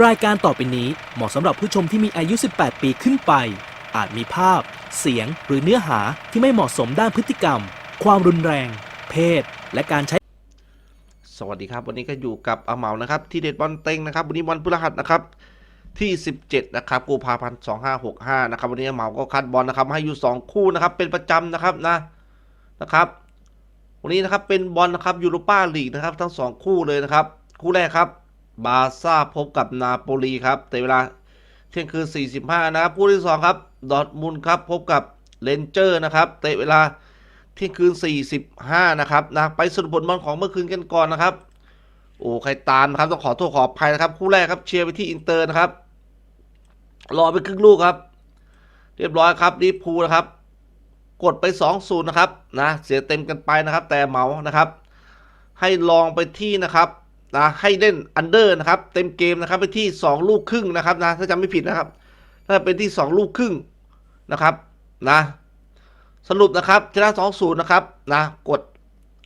รายการต่อไปนี้เหมาะสำหรับผู้ชมที่มีอายุ 18 ปีขึ้นไป อาจมีภาพ เสียง หรือเนื้อหาที่ไม่เหมาะสมด้านพฤติกรรม ความรุนแรง เพศ และการใช้ สวัสดีครับ วันนี้ก็อยู่กับอาเหมานะครับ ที่เด็ดบอลเต็งนะครับ วันนี้วันพฤหัสนะครับ ที่ 17 นะครับกุมภาพันธ์2565 นะครับ วันนี้อาเหมาก็คัดบอลนะครับ ให้อยู่ 2 คู่นะครับ เป็นประจำนะครับนะนะครับ วันนี้นะครับเป็นบอลนะครับยูโรปาลีกนะครับ ทั้ง 2 คู่เลยนะครับ คู่แรกครับ บาซ่าพบกับนาโปลีครับแต่เวลาเที่ยงคืน 45 นะครับคู่ที่ 2 ครับ ดอทมุนครับ พบกับเลนเจอร์นะครับเตะเวลาเที่ยงคืน 45 นะครับนะไปสรุปผลบอลของเมื่อคืนกันก่อนนะครับ โอ้ใครตามนะครับ ต้องขอโทษขออภัยนะครับ คู่แรกครับเชียร์ไปที่อินเตอร์นะครับ รอไปครึ่งลูกครับ เรียบร้อยครับลิเวอร์พูลนะครับ กดไป 2-0 นะครับนะเสียเต็มกันไปนะครับ แต่เหมานะครับ ให้ลองไปที่นะครับ นะให้เล่นอันเดอร์นะครับ เต็มเกมนะครับไปที่ 2 ลูกครึ่งนะครับนะถ้าจำไม่ผิดนะครับ ถ้าเป็นที่ 2 ลูกครึ่งนะครับนะสรุปนะครับชนะ2-0นะครับนะกด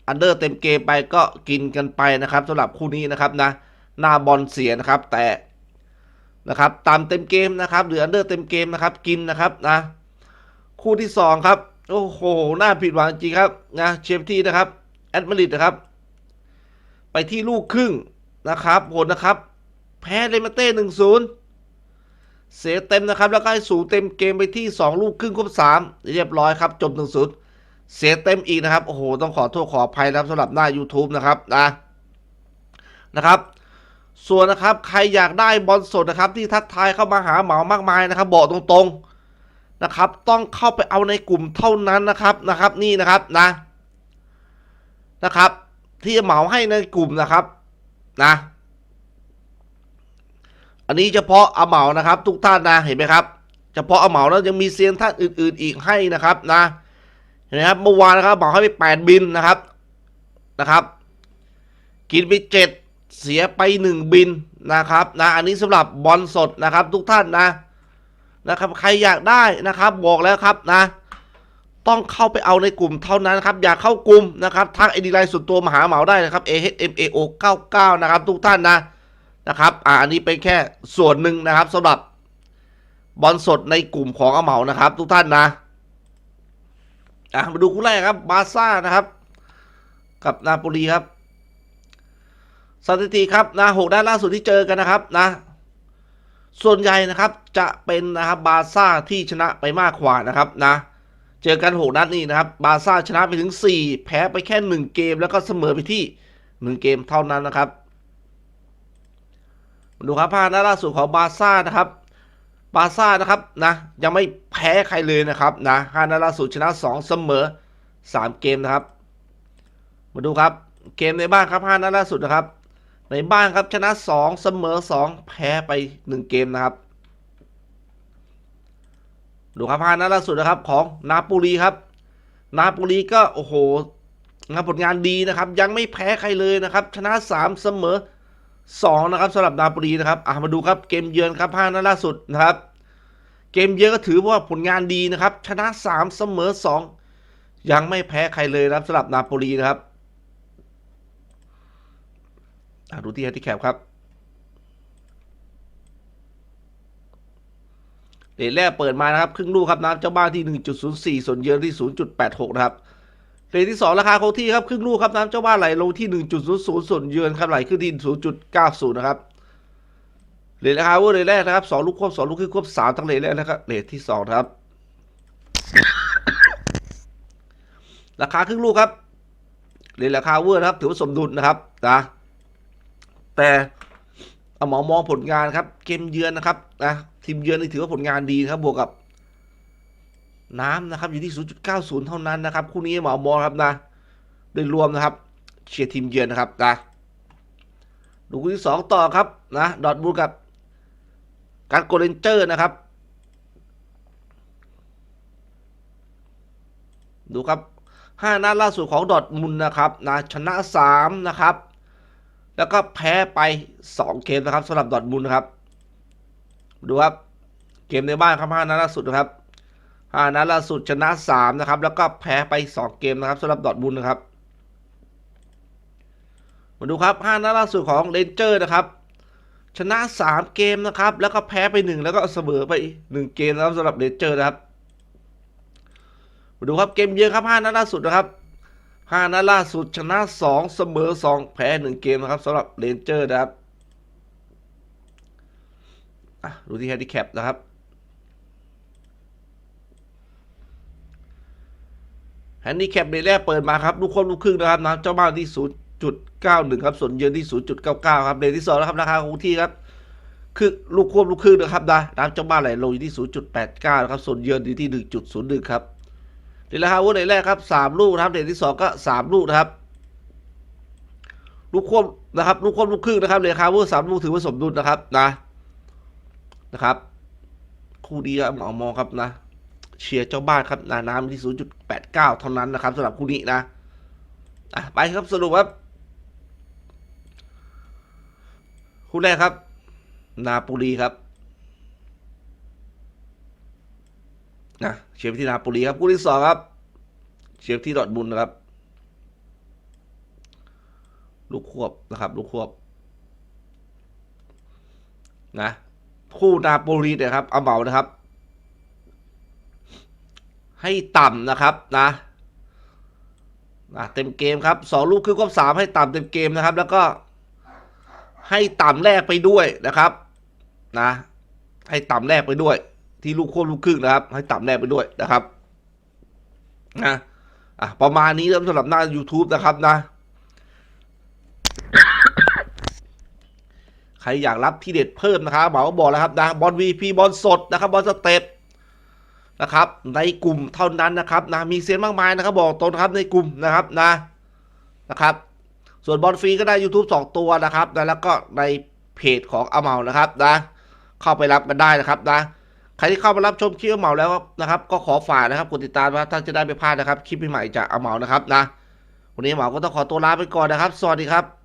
อันเดอร์เต็มเกมไปก็กินกันไปนะครับสำหรับคู่นี้นะครับนะหน้าบอลเสียนะครับแต่นะครับตามเต็มเกมนะครับหรืออันเดอร์เต็มเกมนะครับกินนะครับนะคู่ที่ 2 ครับ โอ้โห น่าผิดหวังจริงครับนะเชฟที่นะครับแอดมาริดนะครับ ไปที่ลูกครึ่งนะครับผลนะครับ แพ้เลมาเต้หนึ่งศูนย์เสียเต็มนะครับ แล้วก็ให้สูงเต็มเกมไปที่ 2 ลูกครึ่งครบ3 เรียบร้อยครับ จบ1 0เสียเต็มอีกนะครับ โอ้โห ต้องขอโทษขออภัยนะครับสำหรับหน้า YouTube นะครับนะนะครับ ส่วนนะครับใครอยากได้บอลสดนะครับ ที่ทักทายเข้ามาหาเหมามากมายนะครับ บอกตรงๆนะครับ ต้องเข้าไปเอาในกลุ่มเท่านั้นนะครับนะครับ นี่นะครับนะนะครับ ที่จะเหมาให้ในกลุ่มนะครับนะ อันนี้เฉพาะเอาเหมานะครับ ทุกท่านนะเห็นไหมครับ เฉพาะเอาเหมาแล้วยังมีเซียนท่านอื่น ๆ อีกให้นะครับนะเห็นไหมครับเมื่อวานนะครับเหมาให้ไปแปดบินนะครับนะครับ กินไปเจ็ดเสียไปหนึ่งบินนะครับนะอันนี้สำหรับบอลสดนะครับ ทุกท่านนะนะครับ ใครอยากได้นะครับ บอกแล้วครับนะ ต้องเข้าไปเอาในกลุ่มเท่านั้นครับ อย่าเข้ากลุ่มนะครับทักไอดีไลน์ส่วนตัวมหาเหมาได้นะครับ a h m a o 99นะครับ ทุกท่านนะนะครับอ่าอันนี้เป็นแค่ส่วนหนึ่งนะครับสำหรับบอลสดในกลุ่มของอาเหมานะครับ ทุกท่านนะอะมาดูคู่แรกครับบาซ่านะครับ กับนาโปลีครับสถิติครับนะหกด้านล่าสุดที่เจอกันนะครับนะ ส่วนใหญ่นะครับจะเป็นนะครับบาซ่าที่ชนะไปมากกว่านะครับนะ เจอกันหกนัดนี้นะครับ บาซ่าชนะไปถึง 4 แพ้ไปแค่ 1 เกมแล้วก็เสมอไปที่ 1 เกมเท่านั้นนะครับมาดูครับภาพน้าล่าสุดของบาซ่านะครับ บาซ่านะครับนะยังไม่แพ้ใครเลยนะครับนะห้านัดล่าสุดชนะ 2 เสมอ 3 เกมนะครับ มาดูครับเกมในบ้านครับห้านัดล่าสุดนะครับ ในบ้านครับชนะ 2 เสมอ 2 แพ้ไป 1 เกมนะครับ ดูครับห้านัดล่าสุดนะครับของนาโปลีครับ นาโปลีก็โอ้โหงานผลงานดีนะครับ ยังไม่แพ้ใครเลยนะครับ ชนะ 3 เสมอ 2 นะครับสำหรับนาโปลีนะครับอะมาดูครับเกมเยือนครับห้านัดล่าสุดนะครับ เกมเยือนก็ถือว่าผลงานดีนะครับ ชนะ 3 เสมอ 2 ยังไม่แพ้ใครเลยนะครับสำหรับนาโปลีนะครับดูที่แฮตติแคปครับ เดทแรกเปิดมานะครับ ครึ่งลูกครับน้ำเจ้าบ้านที่ 1.04 ส่วนเยือนที่ 0.86 นะครับเรทที่ 2 ราคาคงที่ครับครึ่งลูกครับน้ำเจ้าบ้านไหลลงที่ 1.00 ส่วนเยือนครับไหลขึ้นที่ 0.90 นะครับเรทราคาเวอร์เรทแรกนะครับ2ลูกควบ2ลูกครึ่งควบ3ทั้งเรทแรกแล้วก็เรทที่2ครับ ราคาครึ่งลูกครับเรทราคาเวอร์นะครับ ถือว่าสมดุลนะครับนะแต่ เอาหมอมองผลงานครับ เกมเยือนนะครับนะทีมเยือนนี่ถือว่าผลงานดีนะครับ บวกกับ น้ำนะครับ อยู่ที่ 0.90 เท่านั้นนะครับ คู่นี้หมอมองครับนะโดยรวมนะครับ เชียร์ทีมเยือนนะครับนะดูคู่ที่2ต่อครับนะดอทบูกับ การโกเลนเจอร์นะครับ ดูครับ 5นัดล่าสุดของดอทมุนนะครับนะชนะ 3 นะครับ แล้วก็แพ้ไป 2 เกมนะครับสำหรับดอทมุนนะครับ ดูครับ เกมในบ้านครับ5นัดล่าสุดนะครับห้านัดล่าสุดชนะสามนะครับ แล้วก็แพ้ไปสองเกมนะครับสำหรับดอทมุนนะครับ มาดูครับห้านัดล่าสุดของเรนเจอร์นะครับ ชนะ 3 เกมนะครับ แล้วก็แพ้ไป 1 แล้วก็เสมอไป 1 เกมนะครับสำหรับเรนเจอร์นะครับ มาดูครับเกมเยือนครับ5นัดล่าสุดนะครับ 5นัดล่าสุดชนะ2เสมอ2แพ้1เกมนะครับสำหรับเรนเจอร์นะครับดูที่แฮนดิแคปนะครับแฮนดิแคปในแรกเปิดมาครับลูกควบลูกครึ่งนะครับน้ำเจ้าบ้านที่0.91ครับส่วนเยือนที่0.99ครับเลนที่2นะครับราคาคงที่ครับคือลูกควบลูกครึ่งนะครับนะน้ำเจ้าบ้านไหลลงอยู่ที่ 0.89นะครับส่วนเยือนอยู่ที่ 1.01 ครับ เดี๋ยวราคาวุ้นในแรกครับ3ลูกนะครับเลนที่2ก็3ลูกนะครับลูกควบนะครับลูกควบลูกครึ่งนะครับราคาวุ้น3ลูกถือว่าสมดุลนะครับนะนะครับ คู่ดีครับหมอมองครับนะเชียร์เจ้าบ้านครับนาน้ำที่ 0.89 เท่านั้นนะครับสำหรับคู่นี้นะอะไปครับสรุปครับคู่แรกครับ นาโปลีครับ นะเชียร์ไปที่นาโปลีครับคู่ที่สองครับ เชียร์ไปที่ดอร์ทมุนด์นะครับ ลูกควบนะครับ ลูกควบ นะคู่นาโปลีเนี่ยครับเอาเหมานะครับ ให้ต่ำนะครับนะนะเต็มเกมครับสองลูกครึ่งควบสามให้ต่ำเต็มเกมนะครับ แล้วก็ให้ต่ำแรกไปด้วยนะครับ นะ ให้ต่ำแรกไปด้วย ที่ลูกควบลูกครึ่งนะครับ ให้ต่ำแรกไปด้วยนะครับนะอะประมาณนี้สำหรับหน้า YouTube นะครับนะ ใครอยากรับที่เด็ดเพิ่มนะครับเหมาบอกแล้วครับนะบอลวีพีบอลสดนะครับบอลสเต็ปนะครับ ในกลุ่มเท่านั้นนะครับนะมีเซียนมากมายนะครับ บอกตรงครับในกลุ่มนะครับนะนะครับ ส่วนบอลฟรีก็ได้ YouTube 2 ตัวนะครับนะแล้วก็ในเพจของอาเมานะครับนะ เข้าไปรับกันได้นะครับนะ ใครที่เข้ามารับชมคลิปอาเมาแล้วนะครับ ก็ขอฝากนะครับกดติดตามนะท่านจะได้ไม่พลาดนะครับ คลิปใหม่ๆจากอาเมานะครับนะวันนี้เหมาก็ต้องขอตัวลาไปก่อนนะครับ สวัสดีครับ